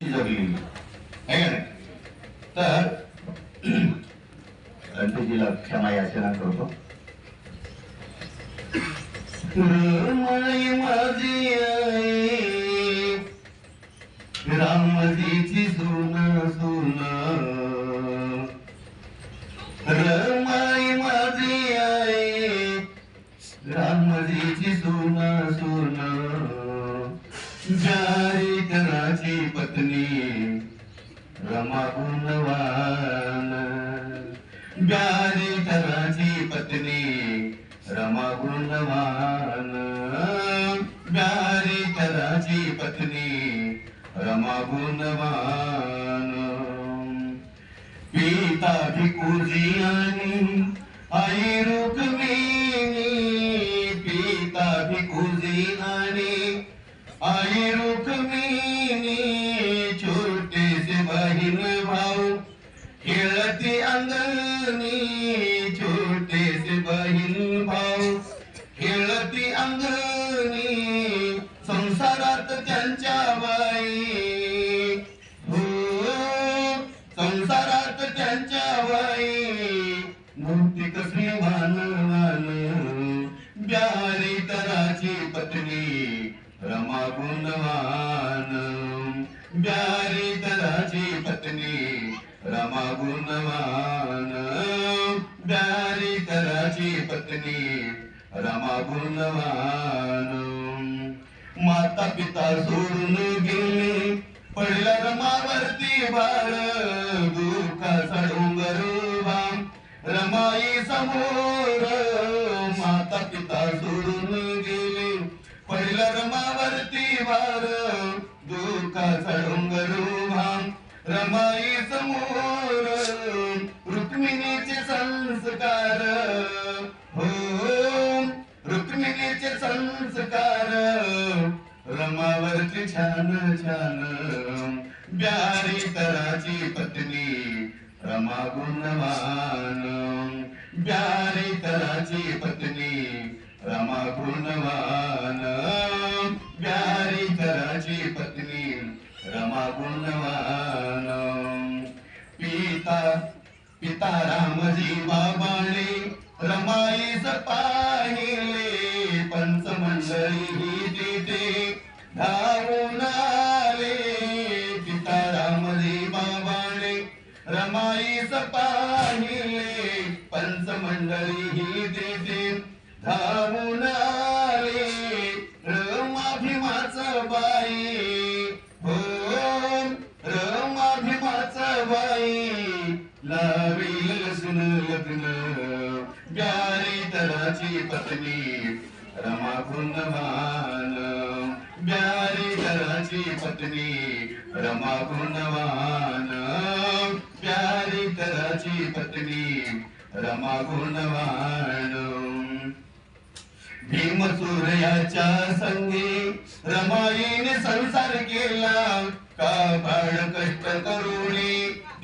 जगली आहे का नाही तर गणपतीला क्षमा याचना करतो माई माझी आई रामजीची सोन सोन रमाई माझी आई रामजीची सोन सोन जारी रमा ब्यारी कराची पत्नी रमा गुणवान ब्यारी कराची पत्नी रमा गुणवान पिता भिकुजी आणि आई खेळती अंगणी छोटेसे बहीण भाऊ. खेळती अंगणी संसारात त्यांच्या बाई. हो संसारात त्यांच्या बाई. मूर्ती कसली भानवान ब्यारी तराची पत्नी रमा गुणवान. पत्नी रमा माता पिता सोडून गेले पडला रमावरती बाळ दुःखाचा डोंगर रमाई समोर माता पिता सोडून गेले पडला रमावरती बाळ दुःखाचा डोंगर रमाई समोर रुक्मिणीचे संस्कार छान छान. ब्यारी तराची पत्नी रमा गुणवान. ब्यारी तराची पत्नी रमा गुणवान. ब्यारी तराची पत्नी रमा गुणवान. पिता पिता रामजी बाबाने रमाई पाहिले पंचमंडळी तिथे धा रमाईस पाहिले ही देते. धावून आले रमाभिमाच बाई. हो रमाभिमाच बाई. लावी सुन लग्न ब्यारी तराची पत्नी. रमा गुणवान ब्यारी तराची पत्नी. रमा गुणवान तराची पत्नी रमा गुणवान भीम सूर्याच्या संगी रमाईने संसार केला. का बाळ कष्ट करुणी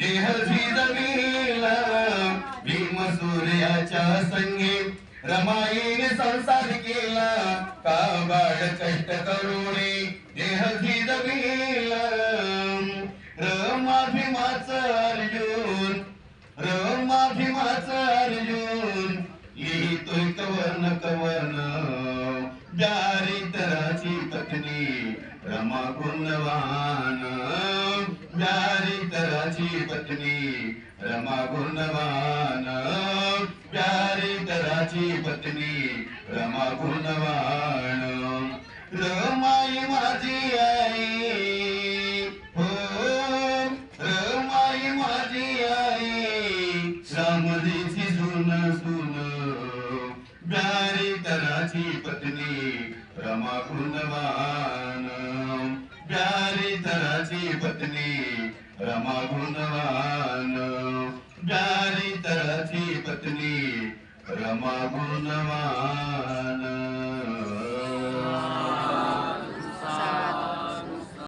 देह झिजविला भीम सूर्याच्या संगी रमाईने संसार केला. का बाळ कष्ट करुणी देह झिजविला रमाभिमाच अर्जुन भीमाच अर्जुन लिहितोय कवर्ण कवर्ण. ब्यारी पत्नी रमा गुणवान ब्यारी पत्नी रमा गुणवान ब्यारी पत्नी रमा गुणवान रमाई माझी आई. हो रमाई माझी आई. रामजीची सुन सुन ब्यारी तराची पत्नी रमा गुणवान. ब्यारी तराची पत्नी रमा गुणवान. ब्यारी तराची पत्नी रमा गुणवान.